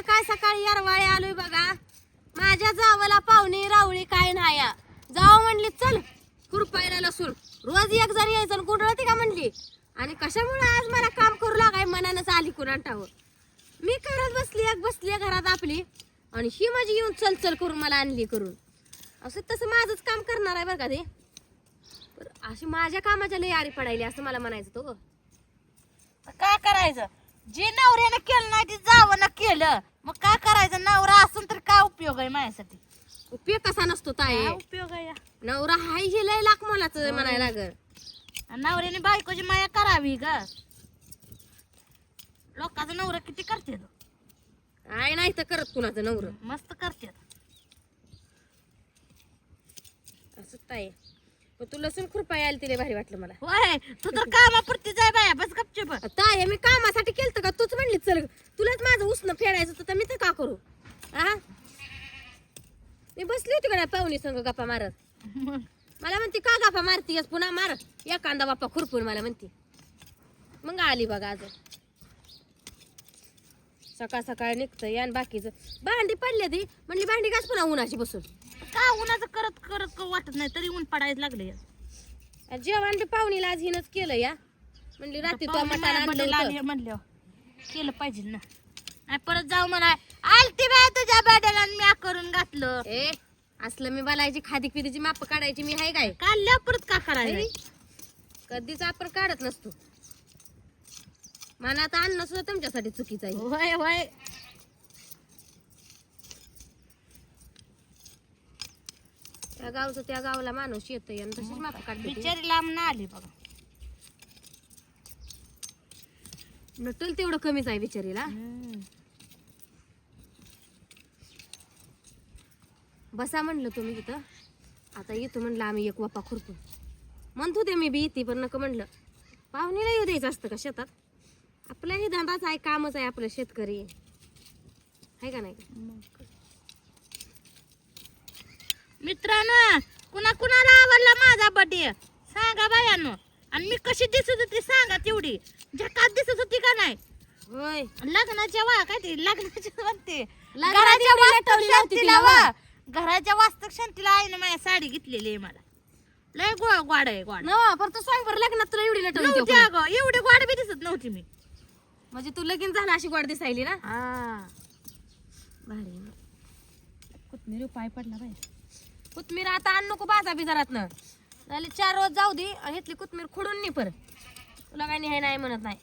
सकाळ सकाळी यारवाळे आलोय बघा. माझ्या जावाला पाहुणे रावळी काय नाही या. जाव म्हणली चल खुरपायला लसूण. रोज एक जण यायचं आणि का म्हणली? आणि कशामुळे आज मला काम करू लागाय मनानंच आली कुणाटावं मी करत बसली एक बसली घरात आपली. आणि ही माझी येऊन चल चल करून मला आणली करून. असं तसं माझंच काम करणार आहे बरं का ते? अशी माझ्या कामाच्या लय आरी पडायली असं मला म्हणायचं तो काय करायचं? जे नवऱ्यानं केलं नाही ते जावं केलं. मग काय करायचं? नवरा असून तर काय उपयोग आहे माझ्यासाठी? उपयोग कसा नसतो ताई? काय उपयोग आहे या? नवरा हाय हे लय लाख मोलाच म्हणायला लागल. आणि नवऱ्याने बायकोची माया करावी ग. लोकांचा नवरा किती करते काय नाही तर करत कुणाचं नवर. मस्त करते असं ताई. पण तू लसूण खुरपा यायला तिला भारी वाटलं मला. होय तू तर कामापुरती जाय बाया बस गपचूप. ताई मी कामासाठी केलं का? तूच म्हणली चल तुलाच माझं उष्ण फेडायचं होतं तर मी तर का करू? हा मी बसली होती का पाहुणी संग गप्पा मारत? मला म्हणते का गप्पा मारतीयस पुन्हा? मार. एखादा बाप्पा खुरपून मला म्हणते. मग आली बघा आज सकाळ सकाळ निघतं यान बाकीचं. भांडी पडली ती म्हणली भांडी घास पुन्हा उन्हाची बसून. का उन्हाचं करत करत क- वाटत नाही तरी ऊन पडायला लागले जेवण बी पाहुणीला आज हिनच केलं या. म्हणली रात्री तो आणलं होतं. म्हणलं केलं पाहिजे ना. परत जाऊ म्हणाय आलती बाय तुझ्या बॅडेला मी करून घातलं. ए असलं मी बलायची खादी पिदीची माप काढायची मी हाय काय? काढल्या परत का करायचं कधीच आपण काढत नसतो. आता अन्न सुद्धा तुमच्यासाठी चुकीचं आहे. होय होय. त्या गावचं त्या गावाला माणूस येतोय आणि तशीच माप काढते ती. बिचारी लांब ना आली बघा. नटल तेवढं कमीच आहे बिचारीला. बसा म्हणलं तुम्ही तिथं. आता येतो म्हणलं आम्ही एक वापा खुरपून. म्हणत होते मी बी येते पण नको म्हणलं. पाहुणीला येऊ द्यायचं असतं का शेतात? आपलाही धंदाच आहे कामच आहे आपलं शेतकरी आहे. का नाही? मित्रांनो कुणा कुणाला आवडला माझा बर्थडे सांगा बायानो. आणि मी कशी दिसत होती सांगा तेवढी. झकात दिसत होती का नाही? होय. लग्नाच्या वा काय ते लग्नाच्या म्हणते. घराच्या वास्तव शांतीला तिला वा. घराच्या वास्तव शांतीला आईने माझ्या साडी घेतलेली आहे मला. लय गो गोड आहे गोड. नवा परत तू सांग बरं लग्नात तुला एवढी नटवली नव्हती तेव्हा. अगं एवढी गोड बी दिसत नव्हती मी. म्हणजे तू लगीन झाला अशी गोड दिसायली ना? हा. भारी कोथमीर पाय पडला बाई. कोथमीर आता आण नको बाजा बिजारात न झाले चार रोज जाऊ दे आणि इथली कोथमीर खुडून नाही पर. तुला काय नाही नाही म्हणत नाही.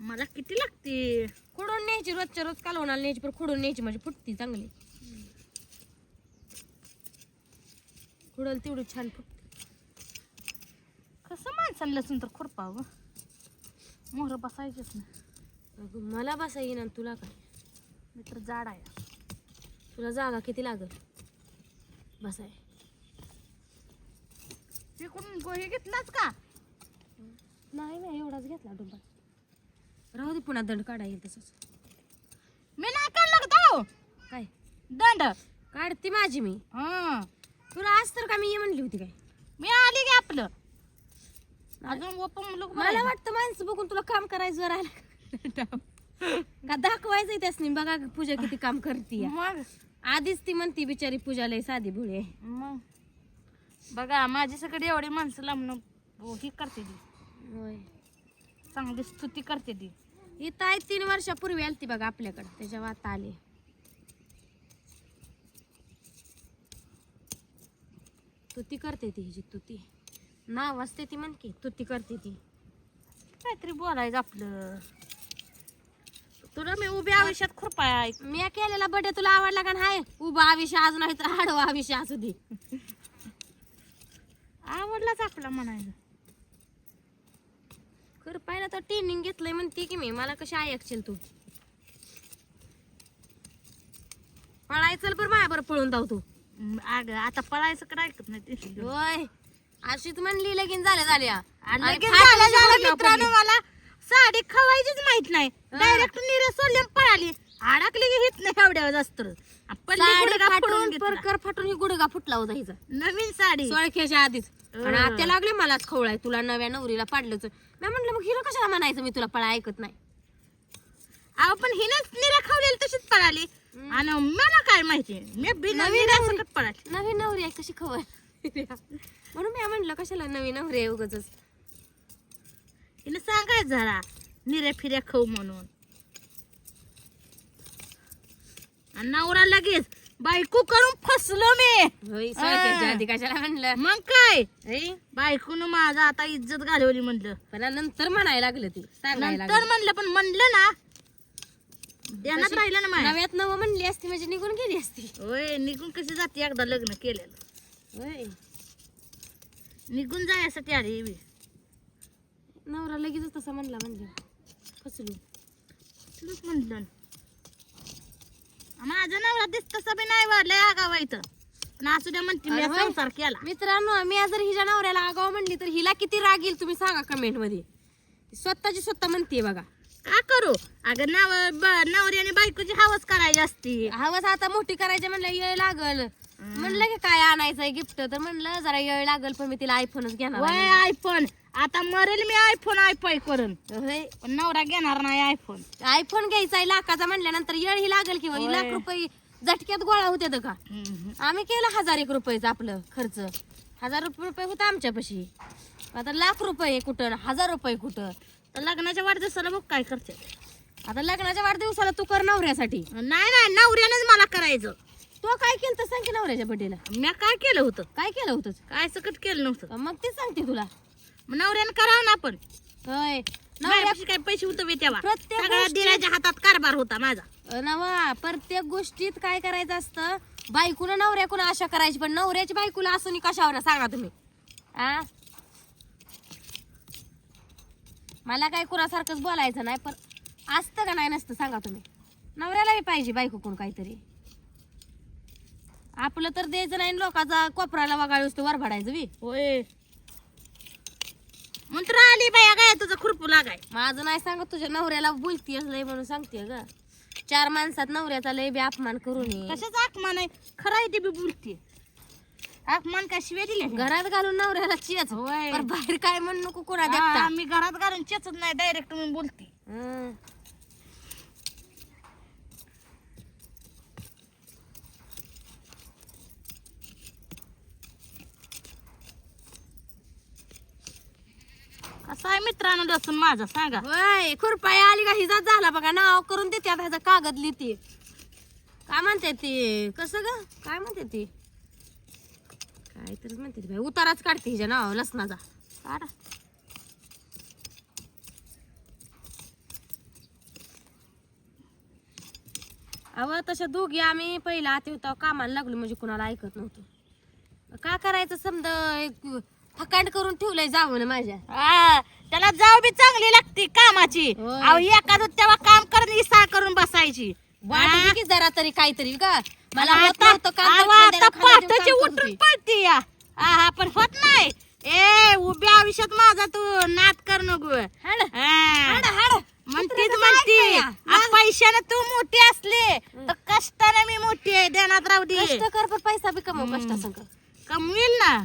मला किती लागते? खुडून न्यायची रोजच्या रोज कालवणाला न्यायची पण खुडून न्यायची म्हणजे फुटती चांगली. खुडल तेवढी छान फुटते. कसं माणसाला लसून तर खुरपावं? मोहर बसायचंच ना अगं, मला बसा येईना आणि तुला काय? मी तर जाड आहे. तुला जागा किती लागल? बसाय तिकडून गोहे घेतलाच का? नाही नाही एवढाच घेतला डुंबा. राहू दे पुन्हा दंड काढा येईल तसंच. मी नाही काढलं का तो? काय? दंड. काढते माझी मी. हं. तुला आज तर का मी ये म्हणली होती काय? मी आली की आपलं. अजून ओपन लोक मला वाटतं माणसं बघून तुला काम करायचं राहिलं का? दाखवायचंय त्यासनी? बघा पूजा किती काम करते मग? आधीच ती म्हणती बिचारी पूजा लय साधी भुळे आहे. मग? बघा माझी सगळी एवढी माणसं लांबणं हो, ही करते ती. होय. चांगली स्तुती करते ती. ही ताई तीन वर्षापूर्वी आलती बघा आपल्याकडे त्याच्या आता आली. तुती करते ती हिची तुती नाव असते ती म्हण की तुती करते ती. काहीतरी बोलायचं आपलं. तुला मी उभ्या आयुष्यात खुरपाय ऐक. मी केलेला बर्थडे तुला आवडला का नाही? उभा आविष्य अजून नाही तर आडवा आविष्य असू दे. आवडलाच आपला म्हणायचं खरं पाहिलं तर ट्रेनिंग घेतलंय म्हणते की मी. मला कशी ऐकशील तू? पळायचं बरं माझ्या बरं पळून जाऊ तू. अगं आता पळायचं कडे ऐकत नाही ते होय. अशीच म्हणली लगीन झाल्या झाल्या. आणि फाटलं झालं मित्रांनो. मला. साडी खवायचीच माहीत नाही. डायरेक्ट निरे सोडले पळाली. अडकली की हित नाही एवढ्या जास्त साडी फाटून. परकर फाटून ही गुडगा फुटला होता हिचा. नवीन साडी. सोळख्याच्या आधीच. आणि. आता लागले मलाच खवळाय तुला नव्या नवरीला पाडलंच. मी म्हटलं मग हिरो कशाला म्हणायचं? मी तुला पळा ऐकत नाही. अहो पण हिनच निरा खावलेली तशीच पळाली. आणि मला काय माहिती? मी बिना नवीन नवरी. पळाली. नवीन नवरी आहे कशी खबर म्हणून मी म्हणलं कशाला नवीन नवरी आहे उगाच हिनं सांगायचं जरा निऱ्या फिऱ्या खाऊ म्हणून आणि नवरा लगेच बायको करून फसलो मी आधी कशाला म्हणलं मग काय बायकोनं माझा आता इज्जत घालवली म्हणलं पण नंतर म्हणायला लागलं ती नंतर म्हणलं पण म्हणलं ना ध्यानात राहिलं ना माझ्या नव्यात नवं म्हणली असती म्हणजे निघून गेली असती. होय निघून कशी जाते एकदा लग्न केलेलं. होय. निघून जायसाठी आली. नवरा लगेच तसा म्हणला म्हणले फसलो. तुलाच म्हणलं. माझा नवरा दिस तसा बी नाही वाढलाय आगावा इथं. पण असू द्या म्हणते मी अरे होय. संसार केला. मित्रांनो मी जर हिच्या नवऱ्याला आगाव म्हणली तर हिला किती राग येईल तुम्ही सांगा कमेंटमध्ये स्वतःची स्वतः म्हणते बघा. का करू? अगं नव ब- नवऱ्याने बायकोची हवस करायची असती. हवस आता मोठी करायची म्हणलं येळ लागल. म्हणलं की काय आणायचंय गिफ्ट? तर म्हणलं जरा येळ लागल पण मी तिला आयफोनच घेणार वय आहे. आयफोन आता मरेल मी आयफोन आयपाय करून. होय. पण नवरा घेणार नाही आयफोन आयफोन घ्यायचा आहे लाखाचा म्हणल्यानंतर येळ ही लागल किंवा होय. लाख रुपये झटक्यात गोळा होते का? आम्ही केलं हजार एक रुपयाचं आपलं खर्च. हजार रुपये रुपये होतं आमच्यापाशी. आता लाख रुपये कुठं हजार रुपये कुठं? तर लग्नाच्या वाढदिवसाला बघ काय करते आता लग्नाच्या वाढदिवसाला तू कर नवऱ्यासाठी. नाही नाही नवऱ्यानंच मला करायचं. तो काय केलं तर सांग की नवऱ्याच्या बड्डेला मी काय केलं होतं? काय केलं होतं काय सकट केलं नव्हतं? मग ते सांगते तुला. मग नवऱ्यानं करावं ना आपण. होय. नवऱ्या काय पैसे बे तेव्हा. प्रत्येक सगळ्या गोष्टीत- दिराच्या हातात कारभार होता माझा. नवा प्रत्येक गोष्टीत काय करायचं असतं? बायकून नवऱ्याकून आशा करायची पण नवऱ्याची बायकोला असं नाही कशावर सांगा तुम्ही? आ? मला काय कुणासारखंच बोलायचं नाही पण असतं का नाही नसतं सांगा तुम्ही? नवऱ्याला पाहिजे बायकोकून काहीतरी. आपलं तर द्यायचं नाही लोकांचा कोपराला वगाळ वर भडायचं बी. होय. मंत्र आली बाया काय तुझं खुरपू लागाय. माझं नाही सांगत तुझ्या नवऱ्याला बोलतीयस लय म्हणून सांगते ग. चार माणसात नवऱ्याचा लय बी अपमान करू नये कशाच आत्मा नाही खरं आहे ते बी बोलते आत्मान काय शिव्या घरात घालून नवऱ्याला चियच होय. बाहेर काय म्हणू नको कोणा देखता. मी घरात घालून चेचत नाही डायरेक्ट मी बोलते हं. कसं आहे मित्रांनो? लसूण माझा सांगा. वय खुरपाई आली का? हिजा झाला बघा नाव करून देते आता ह्याचा कागद लिहिते. काय म्हणते ती? कसं ग? काय म्हणते ती? काय तर म्हणते ती बाई. उताराच काढते हिच्या नाव लसणाचा. काढा. अव तशा दोघी आम्ही पहिला आते होता. कामाला लागलो म्हणजे कुणाला ऐकत नव्हतं. का करायचं समजा? एक फकांड करून ठेवलंय जावं ना माझ्या. त्याला जाऊ बी चांगली लागते कामाची. होय. अहो एखादं तेव्हा काम करून इसा करून बसायची. वाट दे की जरा तरी काहीतरी का मला होत आता नव्हतं काम अहो, आता देऊन काम उठून. पडती या. हा पण होत नाही. ए उभ्या आयुष्यात माझा तू नात कर नको. हाड, हा. हाड. म्हणतीच म्हणती? आ, पैशानं तू मोठी असली तर कष्टाने मी मोठी आहे ध्यानात राहू दे. कष्ट कर पण पैसा बी कमव कष्ट संग कमविल ना.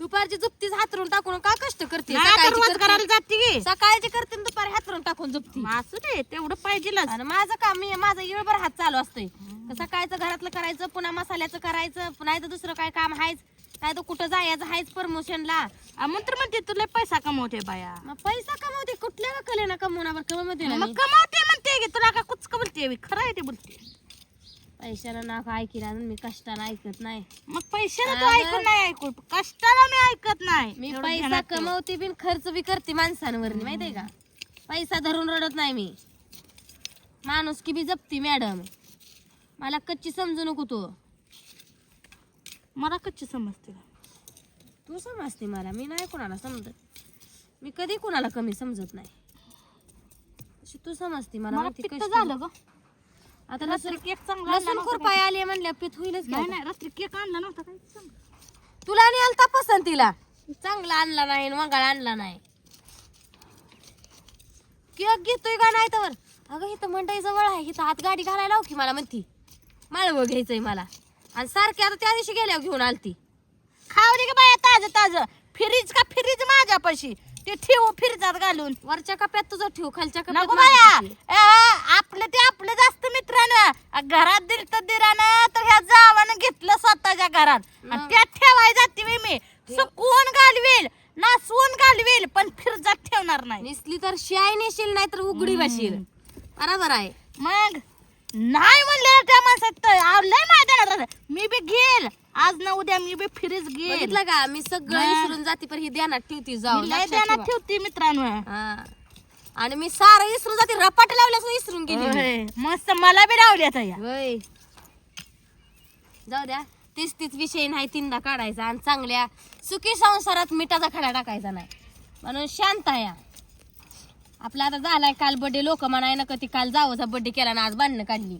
दुपारची झुपतीच हातरून टाकून का कष्ट करते? नाही तर सकाळची रोज करते. करायला जाते की. सकाळची करते आणि दुपारी हातरून टाकून झुपती. असू दे तेवढं पाहिजेलच आणि माझं काम मी माझा येळभर हात चालू असतोय. तर सकाळचं घरातलं करायचं पुन्हा मसाल्याचं करायचं पुन्हा इथं दुसरं काय काम आहेच काय तर कुठं जायचं आहेच प्रमोशनला. आ, मग तर म्हणते तुला पैसा कमवते बाया. मग पैसा कमवते कुठल्या का कले ना कमवणार कमवते ना मग मी. कमावते म्हणते की तुला का कुच बोलते. खरं आहे ते बोलते. पैशानं ना ऐकिला मी कष्टानं ऐकत नाही. मग पैशाला तू. ऐकून नाही ऐकू कष्टाला मी ऐकत नाही. मी एवढं पैसा ध्यानात ठेव. कमवते बिन खर्च बी करते माणसांवर माहितीये का? पैसा धरून रडत नाही मी. माणूस की बी जपती मॅडम. मला कच्ची समजू नको तू. मला कच्ची समजते तू समजते मला मी नाही कोणाला समजत. मी कधी कोणाला कमी समजत नाही. तशी तू समजते मला मला माहिती पित्त कशी- झालं ग. आता रात्री केक चांगला आणला लसूण नव्हता खुरपाय आली म्हणल्या पित होईलच की नाही आता. नाही रात्री केक आणला नव्हता काय? सांग तुला नाही आलता पसंतीला. चांगला आणला नाही वंगाळ आणला नाही. केक घेतोय का नाही तर? अगं इथं मंडई जवळ आहे. इथं हात गाडी घालायला लाव की मला म्हणती. माळवं घ्यायचंय मला. आणि सारखी आता त्या दिवशी गेल्यावर घेऊन आलती. खाऊ दे की बाया ताज ताज? फ्रीज का फ्रीज माझ्यापाशी? ते ठेवू फिरतात घालून. वरच्या कप्यात तुझं ठेव खालच्या कप्यात नको माझं बाया. ठेव. अ, आपलं ते आपलं जास्त मित्रानं. घरात दिल तर दिरानं तर ह्या जावानं घेतलं स्वतःच्या घरात. आणि मग? त्यात ठेवाय जाते मी मी. सुकवून घालवेल नासवून घालवेल पण फिरजात ठेवणार नाही. निसली तर शियाय नेशील नाही तर उघडी बशील. बरोबर आहे. मग? नाही म्हणले त्या माणसात लय मैदानात राहतं. मी बी घेईल. आज ना उद्या मी बी फिरीच घेईल. बघितलं का? मी सगळं? विसरून जाते पण ही ध्यानात ठेवती जाऊ मी लय लक्षात ध्यानात ठेवा. ठेवते मित्रांनो. हा. आणि मी सारं विसरून जाते रपाट लावल्यास विसरून गेली मी. होय, मस्त मला बी लावली आता या. जाऊ द्या. तीच तीच विषय नाही तीनदा काढायचा आणि चांगल्या सुखी संसारात मिठाचा खडा टाकायचा नाही. म्हणून शांत आहे आपला आता झालाय काल बड्डे लोक म्हणाय ना ती काल जावचा बड्डे केला ना आज भांडणं काढली.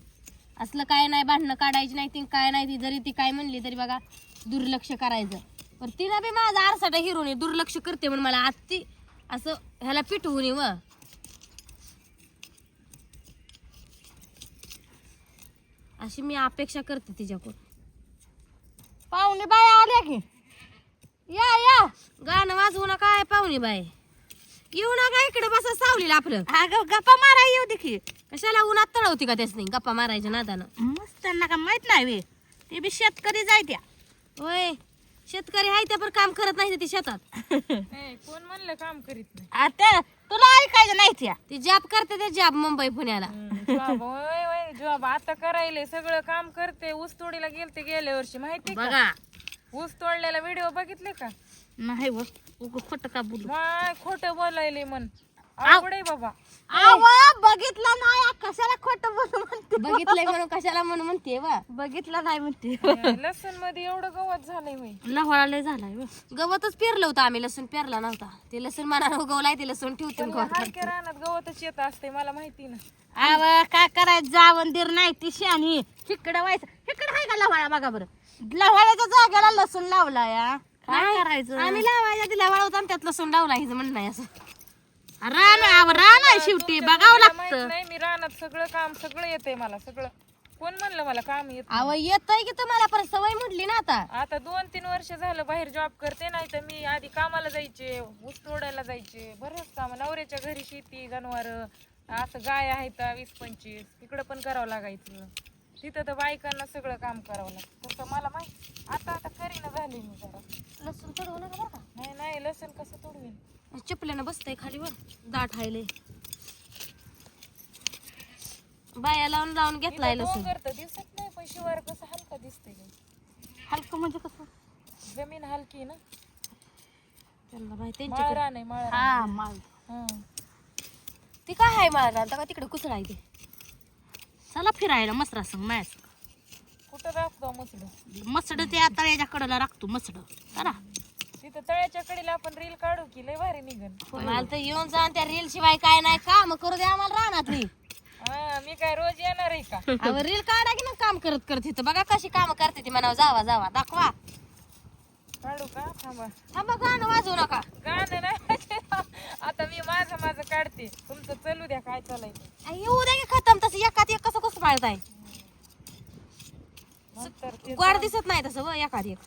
असलं काय नाही भांडणं काढायची नाही ती काय नाही ती जरी ती काय म्हणली तरी बघा दुर्लक्ष करायचं. पण तिनं बी माझा आरसाटा हिरोनी दुर्लक्ष करते म्हणून मला आज ती असं ह्याला पिटवून व अशी मी अपेक्षा करते तिच्याकडून. पाहुणे बाय आल्या की. या या. गाणं वाजवू नका काय पाहुणे बाय येऊ नका इकडे बसा सावलीला आपलं. अगं गप्पा मारा येऊ दे की. कशाला उन्हात तळवती का त्याच नाही? गप्पा मारायच्या नादानं. मस्त त्यांना का माहीत नाही वे. ते बी शेतकरी जायत्या. होय शेतकरी आहे त्या पण काम करत नाही ते शेतात. कोण म्हणलं काम करीत नाही? आता तुला ऐकायचं नाही त्या. ती जॉब करते ते जॉब मुंबई पुण्याला. जॉब होय होय जॉब आता करायले सगळं काम करते. ऊस तोडीला गेलते गेल्या वर्षी माहिती का? बघा. ऊस तोडलेला व्हिडिओ बघितले का? नाही व उग खोट का बोलू? माय खोट बोलायले मन आहे बाबा. आव. बघितलं नाही कशाला खोट बोलू म्हणते? बघितलंय म्हणून कशाला म्हणून म्हणते वा. बघितलं नाही म्हणते. लसूणमध्ये एवढं गवत झालंय लहळा लय झालाय व. गवतच पेरलं होतं आम्ही लसूण पेरला नव्हता. ते लसूण मनानं उगवलाय ते लसूण ठेवते गवत रानात गवतच येत असते मला माहिती ना आव काय करायचं? जावं दीर नाही ती शानी इकडं व्हायचं. इकडं आहे का लवाळा बघा बरं? लवाळ्याच्या जागेला लसूण लावला या काय नाही, करायचं? आम्ही लावायच्या तिला वाळवतो आणि त्यात लसूण लावला हिचं म्हणणं आहे असं. रान आव रान आहे शेवटी बघावं मला माहीत लागतं नाही मी रानात सगळं काम सगळं येते मला सगळं. कोण म्हणलं मला काम येत अव येतय की तुम्हाला पण सवय म्हटली ना आता. आता दोन तीन वर्ष झालं बाहेर जॉब करते नाही तर मी आधी कामाला जायचे ऊस तोडायला जायचे. बरेच काम नवऱ्याच्या घरी शेती जनावर असं गाय आहेत वीस पंचवीस. तिकडं पण करावं लागायचं. तिथं तर बायकांना सगळं काम करावं लागतं. तसं मला माहीत आता आता करीना झाली मी जरा. लसूण चढवू नका बरं का? नाही नाही लसूण कसं तोडवेल चिपल्यानं बसतंय खाली वर दाट हायले बाया लावून लावून घेतलाय लसूण. करतं दिसत नाही पण शिवार कसं हलका दिसतंय. हलकं म्हणजे कसं? जमीन हलकी आहे ना? त्यांना माहिती माळ आहे माळ. हा. ती काय आहे मला राहता का तिकडे ते चला फिरायला मसरा संग मॅच कुठं राखतो मसलं मसड ते आता याच्या कडला राखतो मसड चला. तिथं तळ्याच्या कडेला आपण रील काढू की लय भारी निघन. मला तर येऊन जा त्या रील शिवाय काय नाही काम करू दे आम्हाला राहणार हा मी काय रोज येणार आहे का? अहो रील काढा की ना काम करत करत इथं. बघा कशी काम करते ती म्हणावं जावा जावा दाखवा. काढू का? थांबा. थांबा गाणं वाजवू नका. गाणं नाही. आता मी माझं माझं काढते. तुमचं चलू द्या काय चालायचं येऊ दे की खतम तसं एकात एक कसं कसं पाळताय? नंतर ते गोड दिसत नाही तसं व एकात एक.